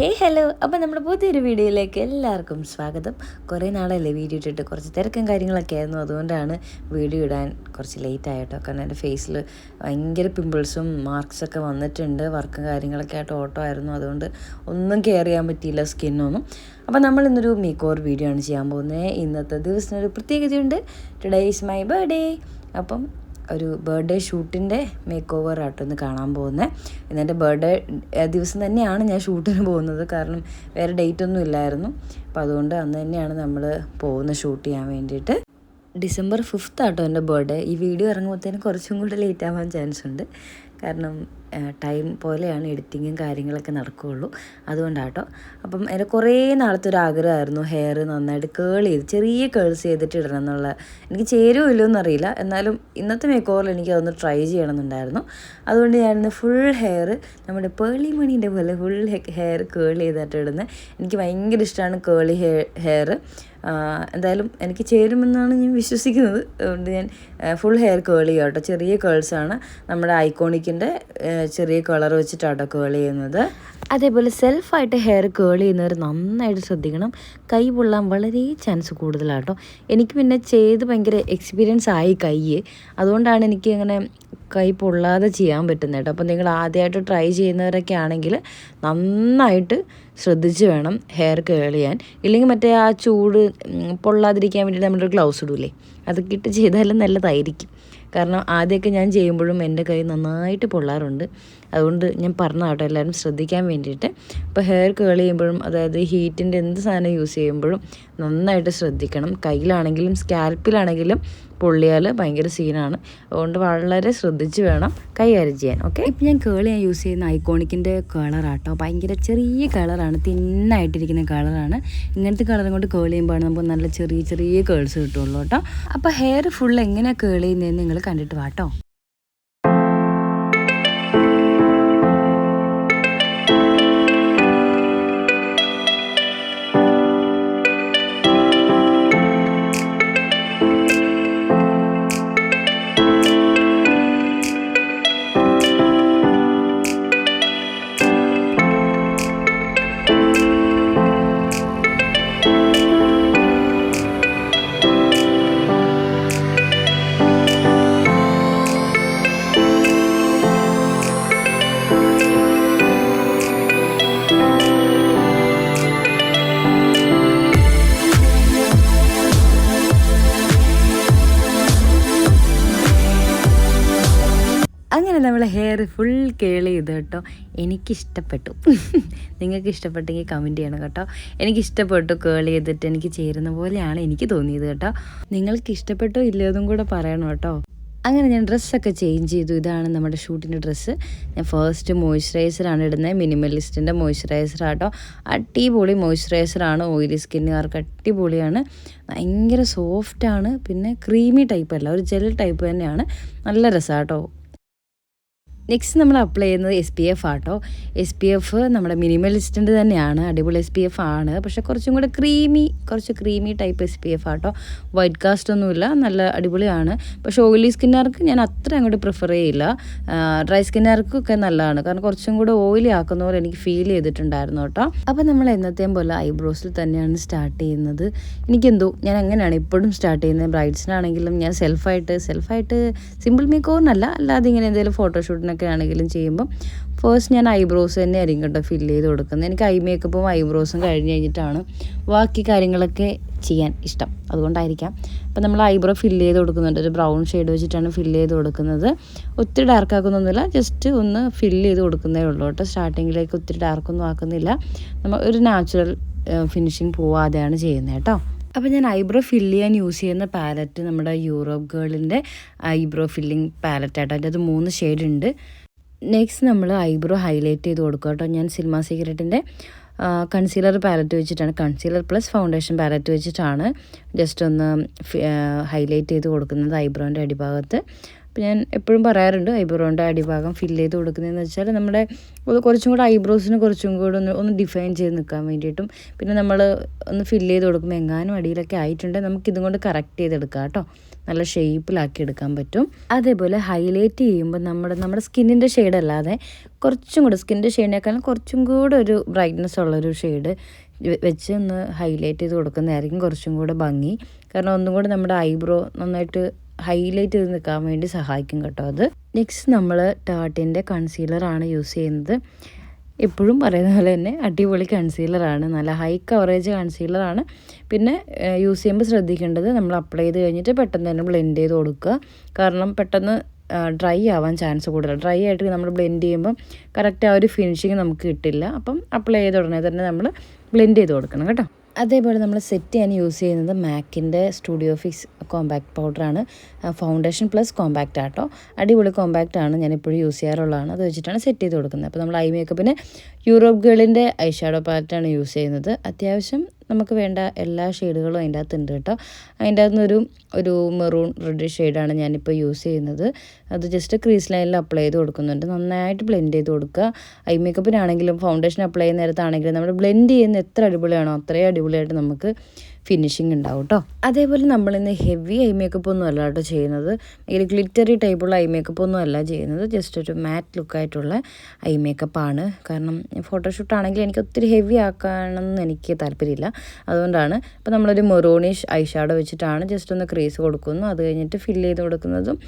ഹേ hello അപ്പോൾ നമ്മുടെ പുതിയൊരു വീഡിയോയിലേക്ക് എല്ലാവർക്കും സ്വാഗതം. കുറേ നാളല്ലേ വീഡിയോ ഇട്ടിട്ട് കുറച്ച് തിരക്കും കാര്യങ്ങളൊക്കെ ആയിരുന്നു. അതുകൊണ്ടാണ് വീഡിയോ ഇടാൻ കുറച്ച് ലേറ്റ് ആയിട്ടോ കാരണം എന്റെ ഫേസിൽ ഭയങ്കര പിമ്പിൾസും മാർക്സൊക്കെ വന്നിട്ടുണ്ട്. വർക്കും കാര്യങ്ങളൊക്കെ ആയിട്ട് ഓട്ടോ ആയിരുന്നു. അതുകൊണ്ട് ഒന്നും കെയർ ചെയ്യാൻ പറ്റിയില്ല സ്കിന്നൊന്നും അപ്പോൾ നമ്മൾ ഇന്നൊരു മേക്ക് ഓവർ വീഡിയോ ആണ് ചെയ്യാൻ പോകുന്നത്. ഇന്നത്തെ ദിവസത്തിനൊരു പ്രത്യേകതയുണ്ട്. ടുഡേ ഈസ് മൈ ബർത്ത്ഡേ അപ്പം ഒരു ബർത്ത്ഡേ ഷൂട്ടിന്റെ മേക്ക് ഓവർ ആട്ടോ ഒന്ന് കാണാൻ പോകുന്നത് ഇന്നെന്റെ ബർത്ത്ഡേ ദിവസം തന്നെയാണ് ഞാൻ ഷൂട്ടിന് പോകുന്നത്. കാരണം വേറെ ഡേറ്റ് ഒന്നും ഇല്ലായിരുന്നു. അപ്പോൾ അതുകൊണ്ട് അന്ന് തന്നെയാണ് നമ്മൾ പോകുന്നത് ഷൂട്ട് ചെയ്യാൻ വേണ്ടിയിട്ട്. ഡിസംബർ ഫിഫ്ത്ത് ആട്ടോ എന്റെ ബർത്ത്ഡേ. ഈ വീഡിയോ ഇറങ്ങുമ്പോഴത്തേന് കുറച്ചും കൂടി ലേറ്റ് ആവാൻ ചാൻസ് ഉണ്ട്. കാരണം ടൈം പോലെയാണ് എഡിറ്റിങ്ങും കാര്യങ്ങളൊക്കെ നടക്കുകയുള്ളൂ. അതുകൊണ്ടാട്ടോ. അപ്പം എന്റെ കുറേ നാളത്തെ ഒരു ആഗ്രഹമായിരുന്നു ഹെയർ നന്നായിട്ട് കേൾ ചെയ്ത് ചെറിയ കേൾസ് ചെയ്തിട്ട് ഇടണം എന്നുള്ള. എനിക്ക് ചേരുമോ ഇല്ലയോ എന്നറിയില്ല. എന്നാലും ഇന്നത്തെ മേക്ക് ഓവറിൽ എനിക്ക് അതൊന്ന് ട്രൈ ചെയ്യണമെന്നുണ്ടായിരുന്നു. അതുകൊണ്ട് ഞാനിന്ന് ഫുൾ ഹെയർ നമ്മുടെ പേളി മണീന്റെ പോലെ ഫുൾ ഹെയർ കേൾ ചെയ്തിട്ട് ഇടുന്നത്. എനിക്ക് ഭയങ്കര ഇഷ്ടമാണ് കേളി ഹെയർ എന്തായാലും എനിക്ക് ചേരുമെന്നാണ് ഞാൻ വിശ്വസിക്കുന്നത്. അതുകൊണ്ട് ഞാൻ ഫുൾ ഹെയർ കേൾ ചെയ്യാം കേട്ടോ ചെറിയ കേൾസാണ് നമ്മുടെ ഐക്കോണിക്കിന്റെ ചെറിയ കളർ വെച്ചിട്ടാട്ടോ കേൾ ചെയ്യുന്നത്. അതേപോലെ സെൽഫായിട്ട് ഹെയർ കേൾ ചെയ്യുന്നവർ നന്നായിട്ട് ശ്രദ്ധിക്കണം. കൈ പൊള്ളാൻ വളരെ ചാൻസ് കൂടുതലാട്ടോ. എനിക്ക് പിന്നെ ചെയ്ത് ഭയങ്കര എക്സ്പീരിയൻസ് ആയി കൈ അതുകൊണ്ടാണ് എനിക്ക് അങ്ങനെ കൈ പൊള്ളാതെ ചെയ്യാൻ പറ്റുന്നത് കേട്ടോ. അപ്പോൾ നിങ്ങൾ ആദ്യമായിട്ട് ട്രൈ ചെയ്യുന്നവരൊക്കെ ആണെങ്കിൽ നന്നായിട്ട് ശ്രദ്ധിച്ച് വേണം ഹെയർ കേൾ ചെയ്യാൻ. ഇല്ലെങ്കിൽ മറ്റേ ആ ചൂട് പൊള്ളാതിരിക്കാൻ വേണ്ടി നമ്മളൊരു ഗ്ലൗസ് ഇടൂലേ? അതൊക്കെ ഇട്ട് ചെയ്താലും നല്ലതായിരിക്കും. കാരണം ആദ്യമൊക്കെ ഞാൻ ചെയ്യുമ്പോഴും എന്റെ കൈ നന്നായിട്ട് പൊള്ളാറുണ്ട്. അതുകൊണ്ട് ഞാൻ പറഞ്ഞ കേട്ടോ എല്ലാവരും ശ്രദ്ധിക്കാൻ വേണ്ടിയിട്ട്. ഇപ്പോൾ ഹെയർ കേൾ ചെയ്യുമ്പോഴും അതായത് ഹീറ്റിന്റെ എന്ത് സാധനം യൂസ് ചെയ്യുമ്പോഴും നന്നായിട്ട് ശ്രദ്ധിക്കണം. കയ്യിലാണെങ്കിലും സ്കാൽപ്പിലാണെങ്കിലും പൊള്ളിയാൽ ഭയങ്കര സീനാണ് അതുകൊണ്ട് വളരെ ശ്രദ്ധിച്ച് വേണം കൈകാര്യം ചെയ്യാൻ ഓക്കെ ഇപ്പം ഞാൻ കേൾ ഞാൻ യൂസ് ചെയ്യുന്ന ഐക്കോണിക്കിന്റെ കളറാട്ടോ ഭയങ്കര ചെറിയ കളറാണ് തിന്നായിട്ടിരിക്കുന്ന കളറാണ് ഇങ്ങനത്തെ കളറും കൊണ്ട് കേൾ ചെയ്യുമ്പോഴാണ് നമുക്ക് നല്ല ചെറിയ ചെറിയ കേൾസ് കിട്ടുള്ളൂ കേട്ടോ. അപ്പോൾ ഹെയർ ഫുൾ എങ്ങനെയാണ് കേൾ ചെയ്യുന്നതെന്ന് നിങ്ങൾ കണ്ടിട്ട് വാട്ടോ കേൾ ചെയ്ത് കേട്ടോ. എനിക്കിഷ്ടപ്പെട്ടു. നിങ്ങൾക്ക് ഇഷ്ടപ്പെട്ടെങ്കിൽ കമന്റ് ചെയ്യണം കേട്ടോ. എനിക്കിഷ്ടപ്പെട്ടു കേൾ ചെയ്തിട്ട് എനിക്ക് ചേരുന്ന പോലെയാണ് എനിക്ക് തോന്നിയത് കേട്ടോ. നിങ്ങൾക്ക് ഇഷ്ടപ്പെട്ടോ ഇല്ലയോന്നും കൂടെ പറയണം കേട്ടോ. അങ്ങനെ ഞാൻ ഡ്രസ്സൊക്കെ ചേഞ്ച് ചെയ്തു. ഇതാണ് നമ്മുടെ ഷൂട്ടിന്റെ ഡ്രസ്സ് ഞാൻ ഫസ്റ്റ് മോയ്സ്ചറൈസറാണ് ഇടുന്നത്. മിനിമലിസ്റ്റിന്റെ മോയ്സ്ചറൈസർ ആട്ടോ. അടിപൊളി മോയ്സ്ചറൈസറാണ് ഓയിലി സ്കിന്നുകാർക്ക് അടിപൊളിയാണ്. ഭയങ്കര സോഫ്റ്റാണ് പിന്നെ ക്രീമി ടൈപ്പ് അല്ല. ഒരു ജെൽ ടൈപ്പ് തന്നെയാണ്. നല്ല രസമാട്ടോ നെക്സ്റ്റ് നമ്മൾ അപ്ലൈ ചെയ്യുന്നത് എസ് പി എഫ് ആട്ടോ. എസ് പി എഫ് നമ്മുടെ മിനിമലിസ്റ്റിന്റെ തന്നെയാണ്. അടിപൊളി എസ് പി എഫ് ആണ്. പക്ഷേ കുറച്ചും കൂടെ ക്രീമി കുറച്ച് creamy type S P F ആട്ടോ. വൈറ്റ് കാസ്റ്റ് ഒന്നുമില്ല. നല്ല അടിപൊളിയാണ്. പക്ഷേ ഓയിലി സ്കിന്നുകാർക്ക് ഞാൻ അത്ര അങ്ങോട്ട് പ്രിഫർ ചെയ്യില്ല. ഡ്രൈ സ്കിന്നുകാർക്കൊക്കെ നല്ലതാണ്. കാരണം കുറച്ചും കൂടെ ഓയിലി ആക്കുന്ന പോലെ എനിക്ക് ഫീൽ ചെയ്തിട്ടുണ്ടായിരുന്നു കേട്ടോ. അപ്പോൾ നമ്മൾ എന്നത്തെയും പോലെ ഐബ്രോസിൽ തന്നെയാണ് സ്റ്റാർട്ട് ചെയ്യുന്നത്. എനിക്കെന്തോ ഞാൻ അങ്ങനെയാണ് ഇപ്പോഴും സ്റ്റാർട്ട് ചെയ്യുന്നത്. ബ്രൈഡ്സിനാണെങ്കിലും ഞാൻ സെൽഫായിട്ട് സെൽഫായിട്ട് സിമ്പിൾ മേക്ക് ഓവറിനല്ല അല്ലാതെ ഇങ്ങനെ എന്തെങ്കിലും ഫോട്ടോഷൂട്ടിനൊക്കെ ഒക്കെ ആണെങ്കിലും ചെയ്യുമ്പം ഫസ്റ്റ് ഞാൻ ഐബ്രോസ് തന്നെ ആയിരിക്കും കേട്ടോ ഫില്ല് ചെയ്ത് കൊടുക്കുന്നത്. എനിക്ക് ഐ മേക്കപ്പും ഐബ്രോസും കഴിഞ്ഞ് കഴിഞ്ഞിട്ടാണ് ബാക്കി കാര്യങ്ങളൊക്കെ ചെയ്യാൻ ഇഷ്ടം. അതുകൊണ്ടായിരിക്കാം. അപ്പം നമ്മൾ ഐബ്രോ ഫില്ല് ചെയ്ത് കൊടുക്കുന്നുണ്ട്. ഒരു ബ്രൗൺ ഷെയ്ഡ് വെച്ചിട്ടാണ് ഫില്ല് ചെയ്ത് കൊടുക്കുന്നത്. ഒത്തിരി ഡാർക്ക് ആക്കുന്നൊന്നുമില്ല. ജസ്റ്റ് ഒന്ന് ഫില്ല് ചെയ്ത് കൊടുക്കുന്നേ ഉള്ളൂ കേട്ടോ. സ്റ്റാർട്ടിങ്ങിലേക്ക് ഒത്തിരി ഡാർക്കൊന്നും ആക്കുന്നില്ല. നമ്മൾ ഒരു നാച്ചുറൽ ഫിനിഷിങ് പോവാതെയാണ് ചെയ്യുന്നത് കേട്ടോ. അപ്പോൾ ഞാൻ ഐബ്രോ ഫില്ല് ചെയ്യാൻ യൂസ് ചെയ്യുന്ന പാലറ്റ് നമ്മുടെ യൂറോപ്പ് ഗേളിന്റെ ഐബ്രോ ഫില്ലിംഗ് പാലറ്റായിട്ട് അതിന്റെ അത് മൂന്ന് ഷെയ്ഡ് ഉണ്ട് നെക്സ്റ്റ് നമ്മൾ ഐബ്രോ ഹൈലൈറ്റ് ചെയ്ത് കൊടുക്കുക കേട്ടോ. ഞാൻ സിനിമ സീക്രട്ടിന്റെ കൺസീലർ പാലറ്റ് വെച്ചിട്ടാണ് കൺസീലർ പ്ലസ് ഫൗണ്ടേഷൻ പാലറ്റ് വെച്ചിട്ടാണ് ജസ്റ്റ് ഒന്ന് ഹൈലൈറ്റ് ചെയ്ത് കൊടുക്കുന്നത് ഐബ്രോന്റെ അടിഭാഗത്ത്. അപ്പോൾ ഞാൻ എപ്പോഴും പറയാറുണ്ട് ഐബ്രോന്റെ അടിഭാഗം ഫില്ല് ചെയ്ത് കൊടുക്കുന്നതെന്ന് വെച്ചാൽ നമ്മുടെ കുറച്ചും കൂടെ ഐബ്രോസിന് കുറച്ചും കൂടെ ഒന്ന് ഒന്ന് ഡിഫൈൻ ചെയ്ത് നിൽക്കാൻ വേണ്ടിയിട്ടും പിന്നെ നമ്മൾ ഒന്ന് ഫില്ല് ചെയ്ത് കൊടുക്കുമ്പോൾ എങ്ങാനും അടിയിലൊക്കെ ആയിട്ടുണ്ടെങ്കിൽ നമുക്ക് ഇതും കൊണ്ട് കറക്റ്റ് ചെയ്തെടുക്കാം കേട്ടോ. നല്ല ഷേപ്പിലാക്കി എടുക്കാൻ പറ്റും. അതേപോലെ ഹൈലൈറ്റ് ചെയ്യുമ്പോൾ നമ്മുടെ നമ്മുടെ സ്കിന്നിന്റെ ഷെയ്ഡ് അല്ലാതെ കുറച്ചും കൂടെ സ്കിന്നിന്റെ ഷെയ്ഡിനേക്കാളും കുറച്ചും കൂടെ ഒരു ബ്രൈറ്റ്നസ് ഉള്ളൊരു ഷെയ്ഡ് വെച്ച് ഒന്ന് ഹൈലൈറ്റ് ചെയ്ത് കൊടുക്കുന്നതായിരിക്കും കുറച്ചും കൂടെ ഭംഗി. കാരണം ഒന്നും കൂടെ നമ്മുടെ ഐബ്രോ നന്നായിട്ട് ഹൈലൈറ്റ് ചെയ്ത് നിൽക്കാൻ വേണ്ടി സഹായിക്കും കേട്ടോ അത്. നെക്സ്റ്റ് നമ്മൾ ടാട്ടിന്റെ കൺസീലറാണ് യൂസ് ചെയ്യുന്നത്. എപ്പോഴും പറയുന്ന പോലെ തന്നെ അടിപൊളി കൺസീലറാണ് നല്ല ഹൈ കവറേജ് കൺസീലറാണ് പിന്നെ യൂസ് ചെയ്യുമ്പോൾ ശ്രദ്ധിക്കേണ്ടത് നമ്മൾ അപ്ലൈ ചെയ്ത് കഴിഞ്ഞിട്ട് പെട്ടെന്ന് തന്നെ ബ്ലെൻഡ് ചെയ്ത് കൊടുക്കുക. കാരണം പെട്ടെന്ന് ഡ്രൈ ആവാൻ ചാൻസ് കൂടുതൽ ഡ്രൈ ആയിട്ട് നമ്മൾ ബ്ലെൻഡ് ചെയ്യുമ്പം കറക്റ്റ് ആ ഒരു ഫിനിഷിങ് നമുക്ക് കിട്ടില്ല. അപ്പം അപ്ലൈ ചെയ്ത ഉടനെ തന്നെ നമ്മൾ ബ്ലെൻഡ് ചെയ്ത് കൊടുക്കണം കേട്ടോ. അതേപോലെ നമ്മൾ സെറ്റ് ചെയ്യാൻ യൂസ് ചെയ്യുന്നത് മാക്കിന്റെ സ്റ്റുഡിയോ ഫിക്സ് കോമ്പാക്ട് പൗഡറാണ് ഫൗണ്ടേഷൻ പ്ലസ് കോമ്പാക്റ്റ് ആട്ടോ അടിപൊളി കോമ്പാക്റ്റ് ആണ്. ഞാൻ എപ്പോഴും യൂസ് ചെയ്യാറുള്ളതാണ്. അത് വെച്ചിട്ടാണ് സെറ്റ് ചെയ്ത് കൊടുക്കുന്നത്. അപ്പോൾ നമ്മൾ ഐ മേക്കപ്പിന് യൂറോപ്പ് ഗേളിന്റെ ഐ ഷാഡോ പാലറ്റാണ് യൂസ് ചെയ്യുന്നത്. അത്യാവശ്യം നമുക്ക് വേണ്ട എല്ലാ ഷെയ്ഡുകളും അതിന്റെ അകത്ത് ഉണ്ട് കേട്ടോ. അതിന്റെ അകത്ത് നിന്നൊരു ഒരു മെറൂൺ റെഡ് ഷെയ്ഡാണ് ഞാനിപ്പോൾ യൂസ് ചെയ്യുന്നത്. അത് ജസ്റ്റ് ക്രീസ് ലൈനിൽ അപ്ലൈ ചെയ്ത് കൊടുക്കുന്നുണ്ട്. നന്നായിട്ട് ബ്ലെൻഡ് ചെയ്ത് കൊടുക്കുക. ഐ മേക്കപ്പിനാണെങ്കിലും ഫൗണ്ടേഷൻ അപ്ലൈ ചെയ്യുന്ന നേരത്താണെങ്കിലും നമ്മൾ ബ്ലെൻഡ് ചെയ്യുന്ന എത്ര അടിപൊളിയാണോ അത്രയും അടിപൊളിയായിട്ട് നമുക്ക് ഫിനിഷിങ് ഉണ്ടാവും കേട്ടോ അതേപോലെ നമ്മളിന്ന് ഹെവി ഐ മേക്കപ്പ് ഒന്നും അല്ല കേട്ടോ ചെയ്യുന്നത്. അല്ലെങ്കിൽ ഗ്ലിറ്ററി ടൈപ്പുള്ള ഐ മേക്കപ്പ് ഒന്നും അല്ല ചെയ്യുന്നത്. ജസ്റ്റ് ഒരു മാറ്റ് ലുക്കായിട്ടുള്ള ഐ മേക്കപ്പാണ് കാരണം ഫോട്ടോഷൂട്ട് ആണെങ്കിൽ എനിക്ക് ഒത്തിരി ഹെവി ആക്കാനൊന്നും എനിക്ക് താല്പര്യമില്ല. അതുകൊണ്ടാണ് ഇപ്പോൾ നമ്മളൊരു മെറോണിഷ് ഐ ഷാഡോ വെച്ചിട്ടാണ് ജസ്റ്റ് ഒന്ന് ക്രീസ് കൊടുക്കുന്നു. അത് കഴിഞ്ഞിട്ട് ഫില്ല് ചെയ്ത് കൊടുക്കുന്നതും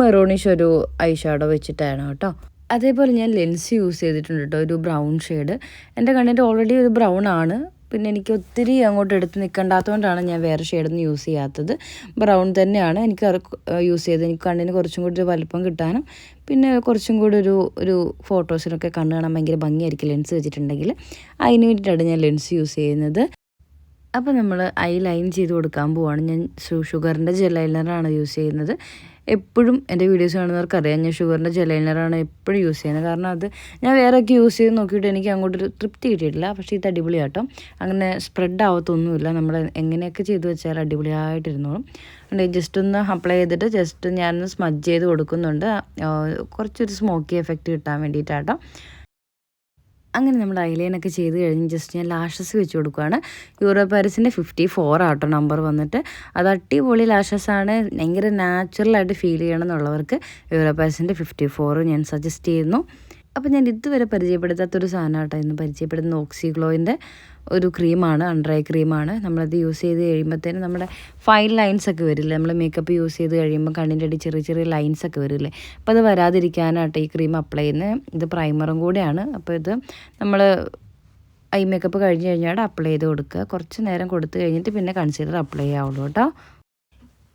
മെറോണിഷ് ഒരു ഐ ഷാഡോ വെച്ചിട്ടാണ് കേട്ടോ. അതേപോലെ ഞാൻ ലെൻസ് യൂസ് ചെയ്തിട്ടുണ്ട് കേട്ടോ ഒരു ബ്രൗൺ ഷെയ്ഡ് എന്റെ കണ്ണിന്റെ ഓൾറെഡി ഒരു ബ്രൗൺ ആണ്. പിന്നെ എനിക്ക് ഒത്തിരി അങ്ങോട്ട് എടുത്ത് നിൽക്കേണ്ടാത്തതുകൊണ്ടാണ് ഞാൻ വേറെ ഷെയ്ഡൊന്നും യൂസ് ചെയ്യാത്തത്. ബ്രൗൺ തന്നെയാണ് എനിക്ക് യൂസ് ചെയ്തത്. എനിക്ക് കണ്ണിന് കുറച്ചും കൂടി ഒരു വലിപ്പം കിട്ടാനും പിന്നെ കുറച്ചും കൂടി ഒരു ഒരു ഫോട്ടോസിനൊക്കെ കണ്ണ് കാണാൻ ഭയങ്കര ഭംഗിയായിരിക്കും ലെൻസ് വെച്ചിട്ടുണ്ടെങ്കിൽ അതിന് വേണ്ടിയിട്ടാണ് ഞാൻ ലെൻസ് യൂസ് ചെയ്യുന്നത്. അപ്പോൾ നമ്മൾ ഐ ലൈൻ ചെയ്ത് കൊടുക്കാൻ പോവാണ്. ഞാൻ ഷുഗറിന്റെ ജെൽ ലൈനറാണ് യൂസ് ചെയ്യുന്നത്. എപ്പോഴും എന്റെ വീഡിയോസ് കാണുന്നവർക്ക് അറിയാം ഞാൻ ഷുഗറിന്റെ ജലൈനറാണ് എപ്പോഴും യൂസ് ചെയ്യുന്നത്. കാരണം അത് ഞാൻ വേറെയൊക്കെ യൂസ് ചെയ്ത് നോക്കിയിട്ട് എനിക്ക് അങ്ങോട്ടൊരു തൃപ്തി കിട്ടിയിട്ടില്ല. പക്ഷേ ഇത് അടിപൊളിയാട്ടോ അങ്ങനെ സ്പ്രെഡ് ആവത്തൊന്നുമില്ല. നമ്മൾ എങ്ങനെയൊക്കെ ചെയ്ത് വെച്ചാൽ അടിപൊളിയായിട്ടിരുന്നോളും. അതുകൊണ്ട് ജസ്റ്റ് ഒന്ന് അപ്ലൈ ചെയ്തിട്ട് ജസ്റ്റ് ഞാനൊന്ന് സ്മജ് ചെയ്ത് കൊടുക്കുന്നുണ്ട്. കുറച്ചൊരു സ്മോക്കി എഫക്റ്റ് കിട്ടാൻ വേണ്ടിയിട്ടാട്ടോ. അങ്ങനെ നമ്മൾ ഐലൈനൊക്കെ ചെയ്ത് കഴിഞ്ഞ് ജസ്റ്റ് ഞാൻ ലാഷസ് വെച്ച് കൊടുക്കുകയാണ് യൂറോ പാരിസിന്റെ ഫിഫ്റ്റി ഫോർ ആട്ടോ നമ്പർ വന്നിട്ട്. അത് അടിപൊളി ലാഷസാണ് ഭയങ്കര നാച്ചുറലായിട്ട് ഫീൽ ചെയ്യണം എന്നുള്ളവർക്ക് യൂറോ പാരിസിന്റെ ഫിഫ്റ്റി ഫോർ ഞാൻ സജസ്റ്റ് ചെയ്യുന്നു. അപ്പോൾ ഞാൻ ഇതുവരെ പരിചയപ്പെടുത്താത്തൊരു സാധനം കേട്ടോ ഇന്ന് പരിചയപ്പെടുന്ന ഓക്സിഗ്ലോയിന്റെ ഒരു ക്രീമാണ് അണ്ടർ ഐ ക്രീമാണ്. നമ്മളത് യൂസ് ചെയ്ത് കഴിയുമ്പോഴത്തേനും നമ്മുടെ ഫൈൻ ലൈൻസ് ഒക്കെ വരില്ലേ? നമ്മൾ മേക്കപ്പ് യൂസ് ചെയ്ത് കഴിയുമ്പോൾ കണ്ണിന്റെ അടി ചെറിയ ചെറിയ ലൈൻസ് ഒക്കെ വരില്ലേ? അപ്പോൾ അത് വരാതിരിക്കാനായിട്ട് ഈ ക്രീം അപ്ലൈ ചെയ്യുന്നത് ഇത് പ്രൈമറും കൂടെയാണ്. അപ്പോൾ ഇത് നമ്മൾ ഐ മേക്കപ്പ് കഴിഞ്ഞ് കഴിഞ്ഞാൽ അപ്ലൈ ചെയ്ത് കൊടുക്കുക. കുറച്ച് നേരം കൊടുത്തു കഴിഞ്ഞിട്ട് പിന്നെ കൺസീലർ അപ്ലൈ ചെയ്യാവുള്ളൂ കേട്ടോ.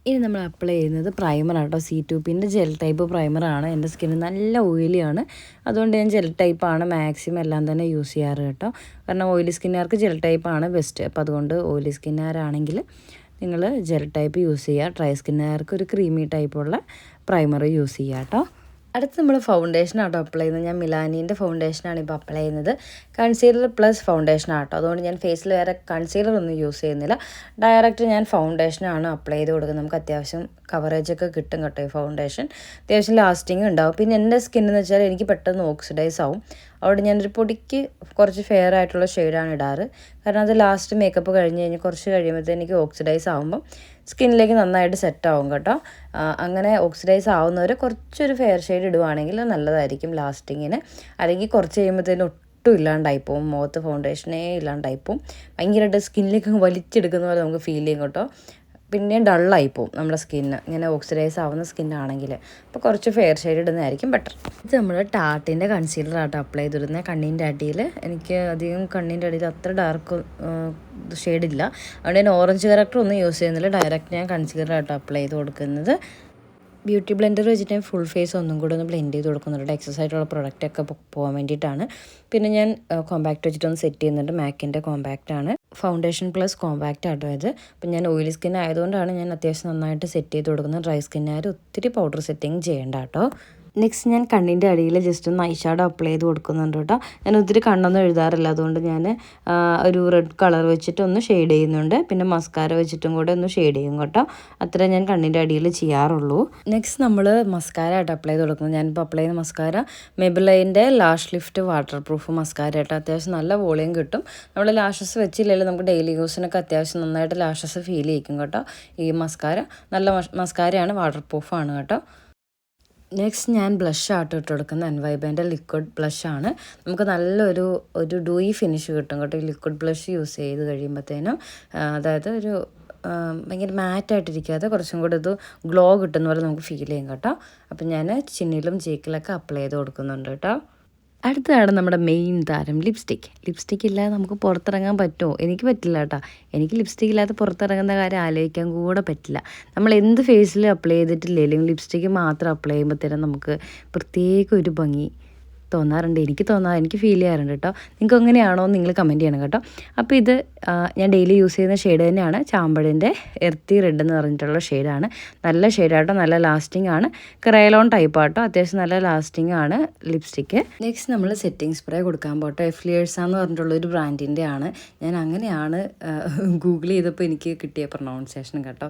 ഇനി നമ്മൾ അപ്ലൈ ചെയ്യുന്നത് പ്രൈമറാണ് കേട്ടോ. സി ടു പിന്റെ ജെൽ ടൈപ്പ് പ്രൈമറാണ് എന്റെ സ്കിന്ന് നല്ല ഓയിലിയാണ് അതുകൊണ്ട് ഞാൻ ജെൽ ടൈപ്പാണ് മാക്സിമം എല്ലാം തന്നെ യൂസ് ചെയ്യാറ് കേട്ടോ. കാരണം ഓയിലി സ്കിന്നുകാർക്ക് ജെൽ ടൈപ്പാണ് ബെസ്റ്റ് അപ്പോൾ അതുകൊണ്ട് ഓയിലി സ്കിന്നുകാരാണെങ്കിൽ നിങ്ങൾ ജെൽ ടൈപ്പ് യൂസ് ചെയ്യുക. ഡ്രൈ സ്കിന്നുകാർക്ക് ഒരു ക്രീമി ടൈപ്പുള്ള പ്രൈമർ യൂസ് ചെയ്യുക കേട്ടോ. അടുത്ത് നമ്മൾ ഫൗണ്ടേഷൻ ആട്ടോ അപ്ലൈ ചെയ്യുന്നത്. ഞാൻ മിലാനീന്റെ ഫൗണ്ടേഷനാണ് ഇപ്പോൾ അപ്ലൈ ചെയ്യുന്നത്. കൺസീലർ പ്ലസ് ഫൗണ്ടേഷൻ ആട്ടോ. അതുകൊണ്ട് ഞാൻ ഫേസിൽ വേറെ കൺസീലർ ഒന്നും യൂസ് ചെയ്യുന്നില്ല. ഡയറക്റ്റ് ഞാൻ ഫൗണ്ടേഷനാണ് അപ്ലൈ ചെയ്ത് കൊടുക്കുന്നത്. നമുക്ക് അത്യാവശ്യം കവറേജ് ഒക്കെ കിട്ടും കേട്ടോ ഈ ഫൗണ്ടേഷൻ അത്യാവശ്യം ലാസ്റ്റിംഗ് ഉണ്ടാവും. പിന്നെ എന്റെ സ്കിന്നെന്ന് വെച്ചാൽ എനിക്ക് പെട്ടെന്ന് ഓക്സിഡൈസ് ആവും. അവിടെ ഞാനൊരു പൊടിക്ക് കുറച്ച് ഫെയർ ആയിട്ടുള്ള ഷെയ്ഡാണ് ഇടാറ്. കാരണം അത് ലാസ്റ്റ് മേക്കപ്പ് കഴിഞ്ഞ് കഴിഞ്ഞ് കുറച്ച് കഴിയുമ്പോഴത്തേക്ക് എനിക്ക് ഓക്സിഡൈസ് ആകുമ്പം സ്കിന്നിലേക്ക് നന്നായിട്ട് സെറ്റ് ആവും കേട്ടോ. അങ്ങനെ ഓക്സിഡൈസ് ആവുന്നവർ കുറച്ചൊരു ഫെയർ ഷെയ്ഡ് ഇടുവാണെങ്കിൽ നല്ലതായിരിക്കും ലാസ്റ്റിങ്ങിന് അല്ലെങ്കിൽ കുറച്ച് കഴിയുമ്പോഴത്തേനും ഒട്ടും ഇല്ലാണ്ടായി പോകും മുഖത്ത് ഫൗണ്ടേഷനേ ഇല്ലാണ്ടായി പോകും ഭയങ്കരമായിട്ട് സ്കിന്നിലേക്ക് വലിച്ചെടുക്കുന്ന പോലെ നമുക്ക് ഫീൽ ചെയ്യും കേട്ടോ. പിന്നെ ഡള്ളായി പോകും നമ്മുടെ സ്കിന്ന് ഇങ്ങനെ ഓക്സിഡൈസ് ആവുന്ന സ്കിന്നാണെങ്കിൽ അപ്പോൾ കുറച്ച് ഫെയർ ഷെയ്ഡ് ഇടുന്നതായിരിക്കും ബെറ്റർ ഇത് നമ്മൾ ടാട്ടിന്റെ കൺസീലർ ആട്ടോ അപ്ലൈ ചെയ്തിരുന്നത് കണ്ണിന്റെ അടിയിൽ. എനിക്ക് അധികം കണ്ണിന്റെ അടിയിൽ അത്ര ഡാർക്ക് ഷെയ്ഡില്ല അതുകൊണ്ട് ഞാൻ ഓറഞ്ച് കറക്റ്റർ ഒന്നും യൂസ് ചെയ്യുന്നില്ല. ഡയറക്റ്റ് ഞാൻ കൺസീലർ ആട്ടോ അപ്ലൈ ചെയ്ത് കൊടുക്കുന്നത്. ബ്യൂട്ടി ബ്ലെൻഡർ വെച്ചിട്ട് ഞാൻ ഫുൾ ഫേസ് ഒന്നും കൂടെ ഒന്ന് ബ്ലെൻഡ് ചെയ്ത് കൊടുക്കുന്നുണ്ട് എക്സസൈസ് ആയിട്ടുള്ള പ്രൊഡക്റ്റ് ഒക്കെ പോകാൻ വേണ്ടിയിട്ടാണ്. പിന്നെ ഞാൻ കോമ്പാക്ട് വെച്ചിട്ട് ഒന്ന് സെറ്റ് ചെയ്യുന്നുണ്ട്. മാക്കിന്റെ ആണ്. ഫൗണ്ടേഷൻ പ്ലസ് കോമ്പാക്റ്റ് ആട്ടോ ഇത്. അപ്പം ഞാൻ ഓയിലി സ്കിൻ ആയതുകൊണ്ടാണ് ഞാൻ അത്യാവശ്യം നന്നായിട്ട് സെറ്റ് ചെയ്ത് കൊടുക്കുന്നത്. ഡ്രൈ സ്കിന്നാർ ഒത്തിരി പൗഡർ സെറ്റിങ് ചെയ്യേണ്ട കേട്ടോ. നെക്സ്റ്റ് ഞാൻ കണ്ണിന്റെ അടിയിൽ ജസ്റ്റ് ഒന്ന് ഐഷാഡോ അപ്ലൈ ചെയ്ത് കൊടുക്കുന്നുണ്ട് കേട്ടോ. ഞാൻ ഒത്തിരി കണ്ണൊന്നും എഴുതാറില്ല. അതുകൊണ്ട് ഞാൻ ഒരു റെഡ് കളർ വെച്ചിട്ട് ഒന്ന് ഷെയ്ഡ് ചെയ്യുന്നുണ്ട്. പിന്നെ മസ്കാര വെച്ചിട്ടും കൂടെ ഒന്ന് ഷെയ്ഡ് ചെയ്യും കേട്ടോ. അത്ര ഞാൻ കണ്ണിന്റെ അടിയിൽ ചെയ്യാറുള്ളൂ. നെക്സ്റ്റ് നമ്മൾ മസ്കാര ആയിട്ട് അപ്ലൈ ചെയ്ത് കൊടുക്കുന്നത് ഞാനിപ്പോൾ അപ്ലൈ ചെയ്യുന്ന മസ്കാര മെബിലൈന്റെ lash lift waterproof mascara ആയിട്ട് അത്യാവശ്യം നല്ല വോളിയം കിട്ടും. നമ്മൾ ലാഷസ് വെച്ചില്ലെങ്കിൽ നമുക്ക് ഡെയിലി യൂസിനൊക്കെ അത്യാവശ്യം നന്നായിട്ട് ലാഷസ് ഫീൽ ചെയ്യിക്കും കേട്ടോ. ഈ മസ്കാര നല്ല മസ്കാരയാണ് വാട്ടർ പ്രൂഫാണ് കേട്ടോ. നെക്സ്റ്റ് ഞാൻ ബ്ലഷ് ആയിട്ട് ഇട്ട് കൊടുക്കുന്ന എൻവൈബേന്റെ ലിക്വിഡ് ബ്ലഷ് ആണ്. നമുക്ക് നല്ലൊരു ഒരു ഡൂയി ഫിനിഷ് കിട്ടും കേട്ടോ ഈ ലിക്വിഡ് ബ്ലഷ് യൂസ് ചെയ്ത് കഴിയുമ്പോഴത്തേനും അതായത് ഒരു ഭയങ്കര മാറ്റായിട്ടിരിക്കാതെ കുറച്ചും കൂടി ഇത് ഗ്ലോ കിട്ടുന്ന പോലെ നമുക്ക് ഫീൽ ചെയ്യും കേട്ടോ. അപ്പം ഞാൻ ചിന്നിലും ചീക്കിലൊക്കെ അപ്ലൈ ചെയ്ത് കൊടുക്കുന്നുണ്ട് കേട്ടോ. അടുത്തതാണ് നമ്മുടെ മെയിൻ താരം ലിപ്സ്റ്റിക്. ലിപ്സ്റ്റിക് ഇല്ലാതെ നമുക്ക് പുറത്തിറങ്ങാൻ പറ്റുമോ? എനിക്ക് പറ്റില്ല കേട്ടോ. എനിക്ക് ലിപ്സ്റ്റിക് ഇല്ലാതെ പുറത്തിറങ്ങുന്ന കാര്യം ആലോചിക്കാൻ കൂടെ പറ്റില്ല. നമ്മൾ എന്ത് ഫേസിൽ അപ്ലൈ ചെയ്തിട്ടില്ലെങ്കിലും ലിപ്സ്റ്റിക് മാത്രം അപ്ലൈ ചെയ്യുമ്പോഴത്തേനും നമുക്ക് പ്രത്യേക ഒരു ഭംഗി തോന്നാറുണ്ട്. എനിക്ക് തോന്നാ എനിക്ക് ഫീൽ ചെയ്യാറുണ്ട് കേട്ടോ നിങ്ങൾക്ക് എങ്ങനെയാണോ നിങ്ങൾ കമന്റ് ചെയ്യണം കേട്ടോ അപ്പോൾ ഇത് ഞാൻ ഡെയിലി യൂസ് ചെയ്യുന്ന ഷെയ്ഡ് തന്നെയാണ്. ചാമ്പടിന്റെ എർത്തി റെഡ് എന്ന് പറഞ്ഞിട്ടുള്ള ഷെയ്ഡാണ് നല്ല ഷെയ്ഡാട്ടോ നല്ല ലാസ്റ്റിംഗ് ആണ്. ക്രയലോൺ ടൈപ്പ് ആട്ടോ അത്യാവശ്യം നല്ല ലാസ്റ്റിംഗ് ആണ് ലിപ്സ്റ്റിക്ക് നെക്സ്റ്റ് നമ്മൾ സെറ്റിംഗ് സ്പ്രേ കൊടുക്കാൻ പോട്ടെ. എഫ്ലിയേഴ്സ് എന്ന് പറഞ്ഞിട്ടുള്ള ഒരു ബ്രാൻഡിന്റെ ആണ്. ഞാൻ അങ്ങനെയാണ് ഗൂഗിൾ ചെയ്തപ്പോൾ എനിക്ക് കിട്ടിയ പ്രൊണൗൺസിയേഷൻ കേട്ടോ.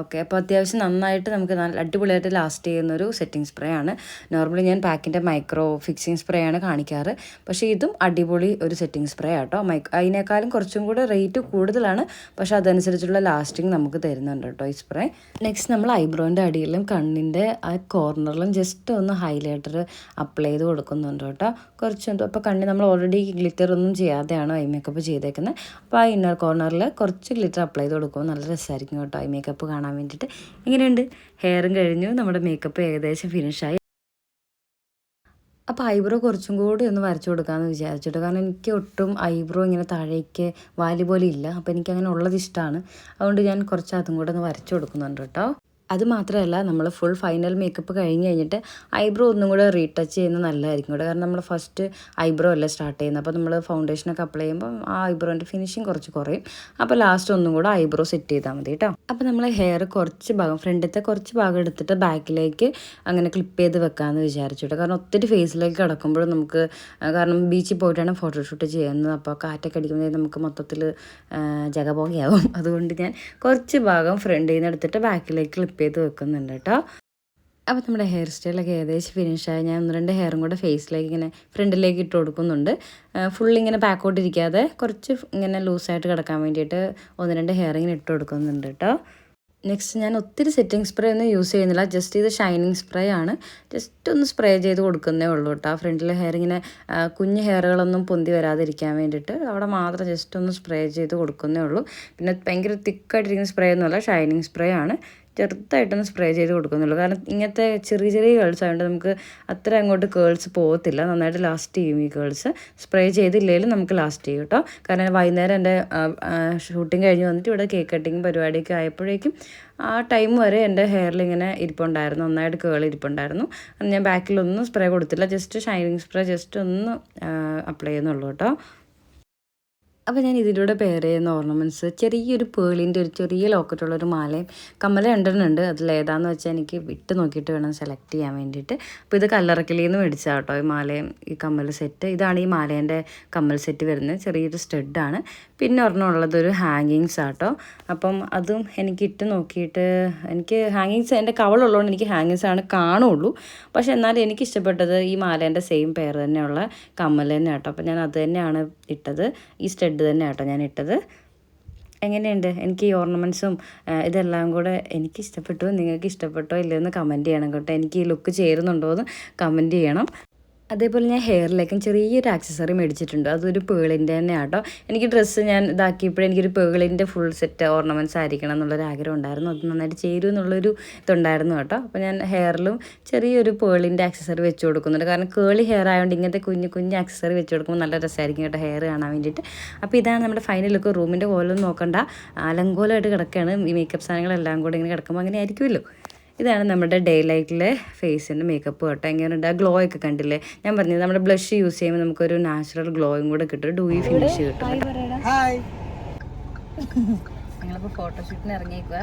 ഓക്കെ അപ്പോൾ അത്യാവശ്യം നന്നായിട്ട് നമുക്ക് നല്ല അടിപൊളിയായിട്ട് ലാസ്റ്റ് ചെയ്യുന്ന ഒരു സെറ്റിംഗ് സ്പ്രേ ആണ്. നോർമലി ഞാൻ പാക്കിന്റെ മൈക്രോ ഫിക്സിങ് സ്പ്രേ ആണ് കാണിക്കാറ്. പക്ഷേ ഇതും അടിപൊളി ഒരു സെറ്റിംഗ് സ്പ്രേ ആട്ടോ. മൈക്ക് അതിനേക്കാളും കുറച്ചും കൂടെ റേറ്റ് കൂടുതലാണ്. പക്ഷേ അതനുസരിച്ചുള്ള ലാസ്റ്റിംഗ് നമുക്ക് തരുന്നുണ്ട് കേട്ടോ ഈ സ്പ്രേ നെക്സ്റ്റ് നമ്മൾ ഐബ്രോന്റെ അടിയിലും കണ്ണിന്റെ ആ കോർണറിലും ജസ്റ്റ് ഒന്ന് ഹൈലൈറ്റർ അപ്ലൈ ചെയ്ത് കൊടുക്കുന്നുണ്ട് കേട്ടോ കുറച്ചെന്തോ അപ്പോൾ കണ്ണിൽ നമ്മൾ ഓൾറെഡി ഗ്ലിറ്റർ ഒന്നും ചെയ്യാതെയാണ് ഐ മേക്കപ്പ് ചെയ്തേക്കുന്നത് അപ്പോൾ ആ ഇന്നർ കോർണറിൽ കുറച്ച് ഗ്ലിറ്റർ അപ്ലൈ ചെയ്ത് കൊടുക്കുമ്പോൾ നല്ല രസമായിരിക്കും കേട്ടോ ഐ മേക്കപ്പ് കാണാൻ. വേണ്ടിയിട്ട്. എങ്ങനെയുണ്ട്? ഹെയറും കഴിഞ്ഞു. നമ്മുടെ മേക്കപ്പ് ഏകദേശം ഫിനിഷായി അപ്പോൾ ഐബ്രോ കുറച്ചും കൂടി ഒന്ന് വരച്ചു കൊടുക്കാമെന്ന് വിചാരിച്ചിട്ട്. കാരണം എനിക്ക് ഒട്ടും ഐബ്രോ ഇങ്ങനെ താഴേക്ക് വാലി പോലെ ഇല്ല. അപ്പോൾ എനിക്ക് അങ്ങനെ ഉള്ളത് ഇഷ്ടമാണ് അതുകൊണ്ട് ഞാൻ കുറച്ച് അതും കൂടെ ഒന്ന് വരച്ചു കൊടുക്കുന്നുണ്ട് കേട്ടോ. അത് മാത്രമല്ല നമ്മൾ ഫുൾ ഫൈനൽ മേക്കപ്പ് കഴിഞ്ഞ് കഴിഞ്ഞിട്ട് ഐബ്രോ ഒന്നും കൂടെ റീടച്ച് ചെയ്യുന്നത് നല്ലതായിരിക്കും കൂടെ. കാരണം നമ്മൾ ഫസ്റ്റ് ഐബ്രോ അല്ലേ സ്റ്റാർട്ട് ചെയ്യുന്നത്. അപ്പോൾ നമ്മൾ ഫൗണ്ടേഷനൊക്കെ അപ്ലൈ ചെയ്യുമ്പോൾ ആ ഐബ്രോന്റെ ഫിനിഷിങ് കുറച്ച് കുറയും. അപ്പോൾ ലാസ്റ്റ് ഒന്നും കൂടെ ഐബ്രോ സെറ്റ് ചെയ്താൽ മതി കേട്ടോ അപ്പോൾ നമ്മൾ ഹെയർ കുറച്ച് ഭാഗം ഫ്രണ്ടിലത്തെ കുറച്ച് ഭാഗം എടുത്തിട്ട് ബാക്കിലേക്ക് അങ്ങനെ ക്ലിപ്പ് ചെയ്ത് വെക്കാമെന്ന് വിചാരിച്ചിട്ട് കാരണം ഒത്തിരി ഫേസിലേക്ക് കിടക്കുമ്പോഴും നമുക്ക് കാരണം ബീച്ചിൽ പോയിട്ടാണ് ഫോട്ടോഷൂട്ട് ചെയ്യുന്നത്. അപ്പോൾ കാറ്റൊക്കെ അടിക്കുമ്പോൾ നമുക്ക് മൊത്തത്തിൽ ജഗപോകയാവും അതുകൊണ്ട് ഞാൻ കുറച്ച് ഭാഗം ഫ്രണ്ടിൽ നിന്ന് എടുത്തിട്ട് ബാക്കിലേക്ക് ക്ലിപ്പ് ചെയ്ത് വെക്കുന്നുണ്ട് കേട്ടോ. അപ്പോൾ നമ്മുടെ ഹെയർ സ്റ്റൈലൊക്കെ ഏകദേശം ഫിനിഷായി ഞാൻ ഒന്ന് രണ്ട് ഹെയറും കൂടെ ഫേസിലേക്ക് ഇങ്ങനെ ഫ്രണ്ടിലേക്ക് ഇട്ട് കൊടുക്കുന്നുണ്ട്. ഫുൾ ഇങ്ങനെ ബാക്കോട്ട് ഇരിക്കാതെ കുറച്ച് ഇങ്ങനെ ലൂസായിട്ട് കിടക്കാൻ വേണ്ടിയിട്ട് ഒന്ന് രണ്ട് ഹെയർ ഇങ്ങനെ ഇട്ട് കൊടുക്കുന്നുണ്ട് കേട്ടോ. നെക്സ്റ്റ് ഞാൻ ഒത്തിരി സെറ്റിംഗ് സ്പ്രേ ഒന്നും യൂസ് ചെയ്യുന്നില്ല. ജസ്റ്റ് ഇത് ഷൈനിങ് സ്പ്രേ ആണ്. ജസ്റ്റ് ഒന്ന് സ്പ്രേ ചെയ്ത് കൊടുക്കുന്നേ ഉള്ളൂ കേട്ടോ. ഫ്രണ്ടിലെ ഹെയർ ഇങ്ങനെ കുഞ്ഞ് ഹെയറുകളൊന്നും പൊന്തി വരാതിരിക്കാൻ വേണ്ടിയിട്ട് അവിടെ മാത്രം ജസ്റ്റ് ഒന്ന് സ്പ്രേ ചെയ്ത് കൊടുക്കുന്നേ ഉള്ളൂ. പിന്നെ ഭയങ്കര തിക്കായിട്ടിരിക്കുന്ന സ്പ്രേ ഒന്നുമല്ല ഷൈനിങ് സ്പ്രേ ആണ്. ചെറുതായിട്ടൊന്ന് സ്പ്രേ ചെയ്ത് കൊടുക്കുന്നുള്ളൂ. കാരണം ഇങ്ങനത്തെ ചെറിയ ചെറിയ കേൾസ് ആയതുകൊണ്ട് നമുക്ക് അത്ര അങ്ങോട്ട് കേൾസ് പോകത്തില്ല. നന്നായിട്ട് ലാസ്റ്റ് ചെയ്യും ഈ കേൾസ് സ്പ്രേ ചെയ്തില്ലെങ്കിലും നമുക്ക് ലാസ്റ്റ് ചെയ്യും കേട്ടോ. കാരണം വൈകുന്നേരം എന്റെ ഷൂട്ടിംഗ് കഴിഞ്ഞ് വന്നിട്ട് ഇവിടെ കേക്ക് കട്ടിങ് പരിപാടിയൊക്കെ ആയപ്പോഴേക്കും ആ ടൈം വരെ എന്റെ ഹെയറിൽ ഇങ്ങനെ ഇരിപ്പുണ്ടായിരുന്നു. നന്നായിട്ട് കേൾ ഇരിപ്പുണ്ടായിരുന്നു. ഞാൻ ബാക്കിലൊന്നും സ്പ്രേ കൊടുത്തില്ല. ജസ്റ്റ് ഷൈനിങ് സ്പ്രേ ജസ്റ്റ് ഒന്ന് അപ്ലൈ ചെയ്യുന്നുള്ളൂ കേട്ടോ. അപ്പോൾ ഞാൻ ഇതിലൂടെ പെയർ ചെയ്യുന്ന ഓർണമെന്റ്സ് ചെറിയൊരു പേളിന്റെ ഒരു ചെറിയ ലോക്കറ്റുള്ള ഒരു മാലയും കമ്മല രണ്ടെണ്ണം ഉണ്ട് അതിൽ ഏതാണെന്ന് വെച്ചാൽ എനിക്ക് വിട്ട് നോക്കിയിട്ട് വേണം സെലക്ട് ചെയ്യാൻ വേണ്ടിയിട്ട്. അപ്പോൾ ഇത് കല്ലറക്കലിൽ നിന്ന് മേടിച്ചാൽ കേട്ടോ ഈ മാലയും ഈ കമ്മൽ സെറ്റ് ഇതാണ് ഈ മാലേന്റെ കമ്മൽ സെറ്റ് വരുന്നത്. ചെറിയൊരു സ്റ്റഡാണ് പിന്നെ ഒരെണ്ണം ഉള്ളതൊരു ഹാങ്ങിങ്സ് ആട്ടോ. അപ്പം അതും എനിക്ക് ഇട്ട് നോക്കിയിട്ട് എനിക്ക് ഹാങ്ങിങ്സ് എന്റെ കവളുള്ളതുകൊണ്ട് എനിക്ക് ഹാങ്ങിങ്സ് ആണ് കാണുള്ളൂ. പക്ഷെ എന്നാലും എനിക്ക് ഇഷ്ടപ്പെട്ടത് ഈ മാലേന്റെ സെയിം പെയർ തന്നെയുള്ള കമ്മൽ തന്നെ കേട്ടോ അപ്പം ഞാൻ അത് തന്നെയാണ് ഇട്ടത്. ഈ സ്റ്റഡ് തന്നെ കേട്ടോ ഞാൻ ഇട്ടത്. എങ്ങനെയുണ്ട്? എനിക്ക് ഈ ഓർണമെന്റ്സും ഇതെല്ലാം കൂടെ എനിക്ക് ഇഷ്ടപ്പെട്ടു. നിങ്ങൾക്ക് ഇഷ്ടപ്പെട്ടോ ഇല്ലയെന്ന് കമന്റ് ചെയ്യണം കേട്ടോ. എനിക്ക് ഈ ലുക്ക് ചേരുന്നുണ്ടോ എന്ന് കമന്റ് ചെയ്യണം. അതേപോലെ ഞാൻ ഹെയറിലേക്കും ചെറിയൊരു ആക്സസറി മേടിച്ചിട്ടുണ്ട്. അതൊരു പേളിന്റെ തന്നെ ആട്ടോ എനിക്ക് ഡ്രസ്സ് ഞാൻ ഇതാക്കിയപ്പോഴേ എനിക്കൊരു പേളിന്റെ ഫുൾ സെറ്റ് ഓർണമെന്റ്സ് ആയിരിക്കണം എന്നുള്ളൊരു ആഗ്രഹം ഉണ്ടായിരുന്നു. അത് നന്നായിട്ട് ചേരും എന്നുള്ളൊരു ഇതുണ്ടായിരുന്നു കേട്ടോ. അപ്പോൾ ഞാൻ ഹെയറിലും ചെറിയൊരു പേളിന്റെ ആക്സസറി വെച്ച് കൊടുക്കുന്നുണ്ട്. കാരണം കേളി ഹെയർ ആയതുകൊണ്ട് ഇങ്ങനത്തെ കുഞ്ഞു കുഞ്ഞു ആക്സസറി വെച്ച് കൊടുക്കുമ്പോൾ നല്ല രസമായിരിക്കും കേട്ടോ ഹെയർ കാണാൻ വേണ്ടിയിട്ട്. അപ്പോൾ ഇതാണ് നമ്മുടെ ഫൈനൽ ലുക്ക് റൂമിന്റെ കോലൊന്നും നോക്കണ്ട. അലങ്കോലമായിട്ട് കിടക്കുകയാണ് ഈ മേക്കപ്പ് സാധനങ്ങളെല്ലാം കൂടെ ഇങ്ങനെ കിടക്കുമ്പോൾ അങ്ങനെ ആയിരിക്കുമല്ലോ. ഇതാണ് നമ്മുടെ ഡേ ലൈറ്റിലെ ഫേസിന്റെ മേക്കപ്പ് കേട്ടോ. എങ്ങനെയുണ്ട്? ആ ഗ്ലോ ഒക്കെ കണ്ടില്ലേ? ഞാൻ പറഞ്ഞത് നമ്മുടെ ബ്ലഷ് യൂസ് ചെയ്യുമ്പോൾ നമുക്കൊരു നാച്ചുറൽ ഗ്ലോയും കൂടെ കിട്ടും. ഡൂയി ഫിനിഷ് കിട്ടും ഹായ് ഞങ്ങളിപ്പോൾ ഫോട്ടോഷൂട്ടിന് ഇറങ്ങിയേക്കുക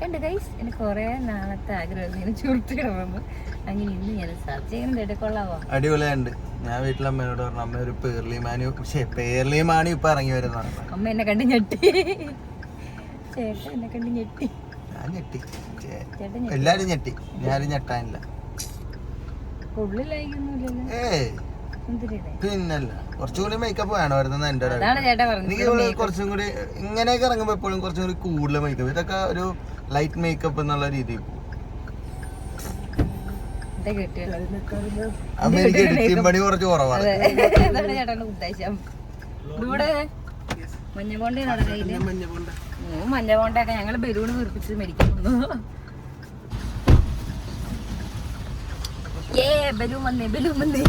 കണ്ട് ഗൈസ് എനിക്ക് കുറേ നാളത്തെ ആഗ്രഹം ചുരുട്ടിടണമെന്ന് അങ്ങനെ ഇന്ന് ഞാൻ സാധിച്ചു എങ്ങനെ കൊള്ളാവോ? അടിപൊളിയുണ്ട് ഞാൻ വീട്ടിലെ അമ്മയോട് പറഞ്ഞു അമ്മ ഒരു പേർലിമാനി പക്ഷേ പേർലിമാനി ഇപ്പൊ ഇറങ്ങി വരുന്നതാണ് അമ്മ എന്നെ കണ്ട് ഞെട്ടി. ചേട്ടൻ എന്നെ കണ്ട് ഞെട്ടി. ഞാൻ ഞെട്ടി. എല്ലാരും ഞെട്ടി. ഞാനും ഞെട്ടാനില്ല. ഏയ്. പിന്നല്ല. കുറച്ചുകൂടി മേക്കപ്പ് വേണമായിരുന്നു എന്റെ എനിക്ക് കുറച്ചും കൂടി ഇങ്ങനെയൊക്കെ ഇറങ്ങുമ്പോ എപ്പോഴും കുറച്ചും കൂടി കൂടുതൽ മേക്കപ്പ് ഇതൊക്കെ ഒരു ലൈറ്റ് മേക്കപ്പ് എന്നുള്ള രീതിയിൽ അമ്മ എനിക്ക് എഡിറ്റിംഗ് പണി കുറച്ച് കുറവാണ്. മഞ്ഞ ബോണ്ടൊക്കെ ഞങ്ങൾ ബലൂണ് വീർപ്പിച്ച് മേടിക്കാൻ വന്നു ഏ ബലൂൺ വന്നേ ബലൂൺ വന്നേ.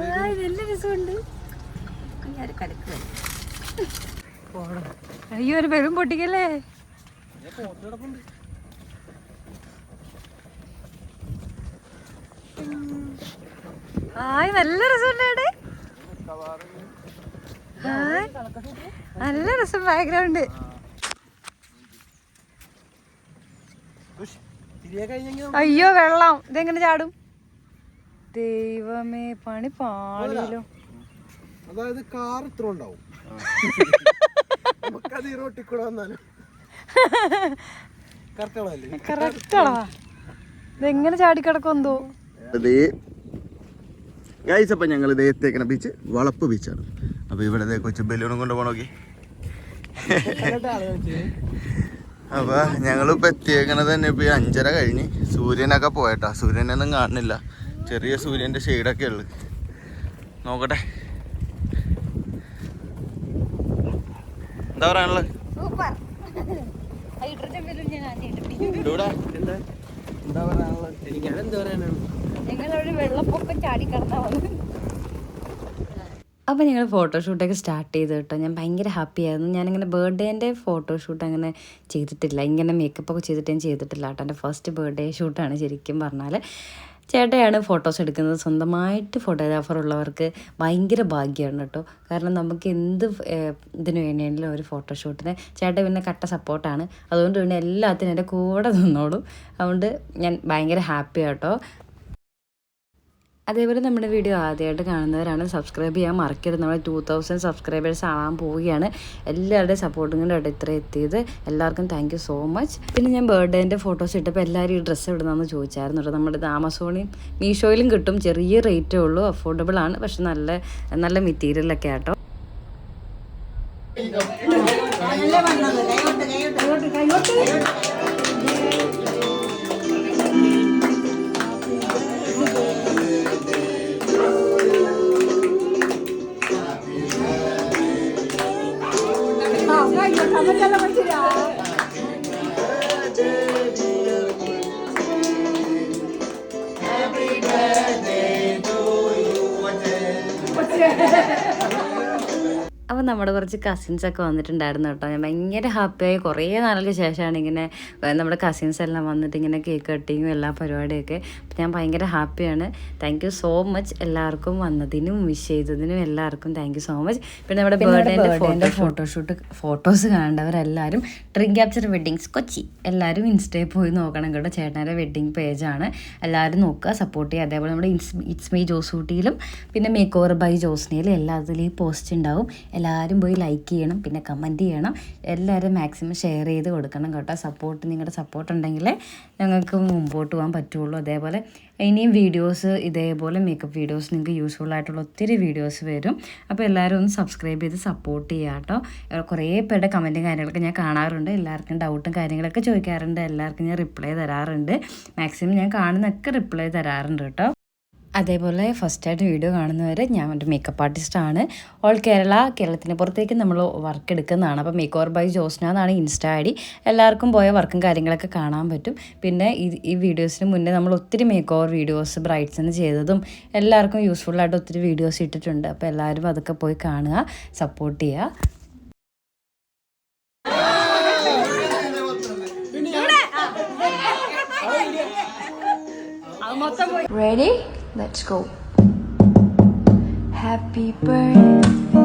ആ ഇതെല്ലാം രസമുണ്ട്? ഞാൻ കലക്ക് അയ്യോ ഒരു ബലൂൺ പൊട്ടിക്കല്ലേ? ആയ് നല്ല രസമുണ്ട് നല്ല രസം ബാക്ക്ഗ്രൗണ്ട് അയ്യോ വെള്ളം. ഇതെങ്ങനെ ചാടും? ദൈവമേ പണി പാളിയല്ലോ. അതായത് കാർ ഇത്ര ഉണ്ടാവും. നമുക്കത് ഈ റോട്ടിൽ കൂടെ വന്നാലും. കറക്റ്റാണോ ഇതെങ്ങനെ ചാടിക്കിടക്കൊന്തോ ഗൈസ് അപ്പം ഞങ്ങൾ ഇതേ എത്തിയേക്കണ ബീച്ച് വളപ്പ് ബീച്ചാണ് അപ്പോൾ ഇവിടെ ദേ കൊച്ചു ബലൂണും കൊണ്ട് പോണോക്കി അപ്പോൾ ഞങ്ങളിപ്പോൾ എത്തിയേക്കണത് തന്നെ ഇപ്പോൾ അഞ്ചര കഴിഞ്ഞ് സൂര്യനൊക്കെ പോയട്ടാ. സൂര്യനൊന്നും കാണുന്നില്ല. ചെറിയ സൂര്യന്റെ ഷെയ്ഡൊക്കെ ഉള്ളു. നോക്കട്ടെ. എന്താ പറയാനുള്ളത്? എന്താ? എന്താ പറയാനുള്ളത്? എനിക്കാണെന്താ പറയാനാണ്? ഞങ്ങളവിടെ വെള്ളപ്പൊക്കം ചാടിക്കിടന്നാ വന്നു അപ്പോൾ ഞങ്ങൾ ഫോട്ടോഷൂട്ടൊക്കെ സ്റ്റാർട്ട് ചെയ്ത് കേട്ടോ. ഞാൻ ഭയങ്കര ഹാപ്പി ആയിരുന്നു. ഞാനിങ്ങനെ ബർത്ത്ഡേന്റെ ഫോട്ടോഷൂട്ട് അങ്ങനെ ചെയ്തിട്ടില്ല. ഇങ്ങനെ മേക്കപ്പ് ഒക്കെ ചെയ്തിട്ട് ഞാൻ ചെയ്തിട്ടില്ല കേട്ടോ. എന്റെ ഫസ്റ്റ് ബർത്ത്ഡേ ഷൂട്ടാണ് ശരിക്കും പറഞ്ഞാൽ ചേട്ടയാണ് ഫോട്ടോസ് എടുക്കുന്നത്. സ്വന്തമായിട്ട് ഫോട്ടോഗ്രാഫർ ഉള്ളവർക്ക് ഭയങ്കര ഭാഗ്യമാണ് കേട്ടോ. കാരണം നമുക്ക് എന്ത് ഇതിന് വേണ്ടിയാണെങ്കിലും ഒരു ഫോട്ടോഷൂട്ടിന് ചേട്ടൻ പിന്നെ കട്ട സപ്പോർട്ടാണ് അതുകൊണ്ട് പിന്നെ എല്ലാത്തിനും എന്റെ കൂടെ നിന്നോളും. അതുകൊണ്ട് ഞാൻ ഭയങ്കര ഹാപ്പി കേട്ടോ. അതേപോലെ നമ്മുടെ വീഡിയോ ആദ്യമായിട്ട് കാണുന്നവരാണ് സബ്സ്ക്രൈബ് ചെയ്യാൻ മറക്കരുത്. നമ്മൾ ടു തൗസൻഡ് സബ്സ്ക്രൈബേഴ്സ് ആവാൻ പോവുകയാണ്. എല്ലാവരുടെയും സപ്പോർട്ടും കൊണ്ട് ഇത്ര എത്തിയത്. എല്ലാവർക്കും താങ്ക് സോ മച്ച് പിന്നെ ഞാൻ ബർത്ത്ഡേന്റെ ഫോട്ടോസ് ഇട്ടപ്പോൾ എല്ലാവരും ഈ ഡ്രസ്സ് ഇടുന്നതെന്ന് ചോദിച്ചായിരുന്നു കേട്ടോ നമ്മുടെ ആമസോണിയും മീഷോയിലും കിട്ടും. ചെറിയ റേറ്റേ ഉള്ളൂ. അഫോർഡബിൾ ആണ്. പക്ഷെ നല്ല നല്ല മെറ്റീരിയലൊക്കെ ആട്ടോ. നമ്മുടെ കുറച്ച് കസിൻസ് ഒക്കെ വന്നിട്ടുണ്ടായിരുന്നു കേട്ടോ. ഞാൻ ഭയങ്കര ഹാപ്പിയായി കുറേ നാളുകൾക്ക് ശേഷമാണ് ഇങ്ങനെ നമ്മുടെ കസിൻസ് എല്ലാം വന്നിട്ട് ഇങ്ങനെ കേക്ക് കട്ടിങ്ങും എല്ലാ പരിപാടിയൊക്കെ. അപ്പം ഞാൻ ഭയങ്കര ഹാപ്പിയാണ് താങ്ക് യു സോ മച്ച് എല്ലാവർക്കും വന്നതിനും വിഷ് ചെയ്തതിനും എല്ലാവർക്കും താങ്ക് യു സോ മച്ച് പിന്നെ നമ്മുടെ ബർത്ത്ഡേന്റെ ഫോട്ടോഷൂട്ട് ഫോട്ടോസ് കാണേണ്ടവരെല്ലാവരും ഡ്രീം ക്യാപ്ചർ വെഡ്ഡിങ്സ് കൊച്ചി. എല്ലാവരും ഇൻസ്റ്റയിൽ പോയി നോക്കണം കേട്ടോ. ചേട്ടന്റെ വെഡ്ഡിങ് പേജാണ് എല്ലാവരും നോക്കുക സപ്പോർട്ട് ചെയ്യുക. അതേപോലെ നമ്മുടെ ഇൻസ് ഇറ്റ്സ് മീ ജോസൂട്ടിയിലും പിന്നെ മേക്ക് ഓവർ ബൈ ജോസ്നയിലും എല്ലാത്തിലും പോസ്റ്റ് ഉണ്ടാവും. എല്ലാവരും പോയി ലൈക്ക് ചെയ്യണം പിന്നെ കമന്റ് ചെയ്യണം. എല്ലാവരും മാക്സിമം ഷെയർ ചെയ്ത് കൊടുക്കണം കേട്ടോ. സപ്പോർട്ട് നിങ്ങളുടെ സപ്പോർട്ട് ഉണ്ടെങ്കിലേ ഞങ്ങൾക്ക് മുമ്പോട്ട് പോകാൻ പറ്റുള്ളൂ. അതേപോലെ ഇനിയും വീഡിയോസ് ഇതേപോലെ മേക്കപ്പ് വീഡിയോസ് നിങ്ങൾക്ക് യൂസ്ഫുൾ ആയിട്ടുള്ള ഒത്തിരി വീഡിയോസ് വരും. അപ്പോൾ എല്ലാവരും ഒന്ന് സബ്സ്ക്രൈബ് ചെയ്ത് സപ്പോർട്ട് ചെയ്യുക കേട്ടോ. കുറേ പേരുടെ കമന്റും കാര്യങ്ങളൊക്കെ ഞാൻ കാണാറുണ്ട്. എല്ലാവർക്കും ഡൗട്ടും കാര്യങ്ങളൊക്കെ ചോദിക്കാറുണ്ട്. എല്ലാവർക്കും ഞാൻ റിപ്ലൈ തരാറുണ്ട്. മാക്സിമം ഞാൻ കാണുന്നൊക്കെ റിപ്ലൈ തരാറുണ്ട് കേട്ടോ. അതേപോലെ ഫസ്റ്റായിട്ട് വീഡിയോ കാണുന്നവർ ഞാൻ ഒരു മേക്കപ്പ് ആർട്ടിസ്റ്റാണ് ഓൾ കേരള കേരളത്തിന് പുറത്തേക്ക് നമ്മൾ വർക്ക് എടുക്കുന്നതാണ്. അപ്പോൾ മേക്ക് ഓവർ ബൈ ജോസ്ന എന്നാണ് ഇൻസ്റ്റാ ഐ ഡി. എല്ലാവർക്കും പോയ വർക്കും കാര്യങ്ങളൊക്കെ കാണാൻ പറ്റും. പിന്നെ ഈ ഈ വീഡിയോസിന് മുന്നേ നമ്മൾ ഒത്തിരി മേക്ക് ഓവർ വീഡിയോസ് ബ്രൈറ്റ്സിന് ചെയ്തതും എല്ലാവർക്കും യൂസ്ഫുൾ ആയിട്ട് ഒത്തിരി വീഡിയോസ് ഇട്ടിട്ടുണ്ട്. അപ്പോൾ എല്ലാവരും അതൊക്കെ പോയി കാണുക സപ്പോർട്ട് ചെയ്യുക. Ready? Let's go. Happy birthday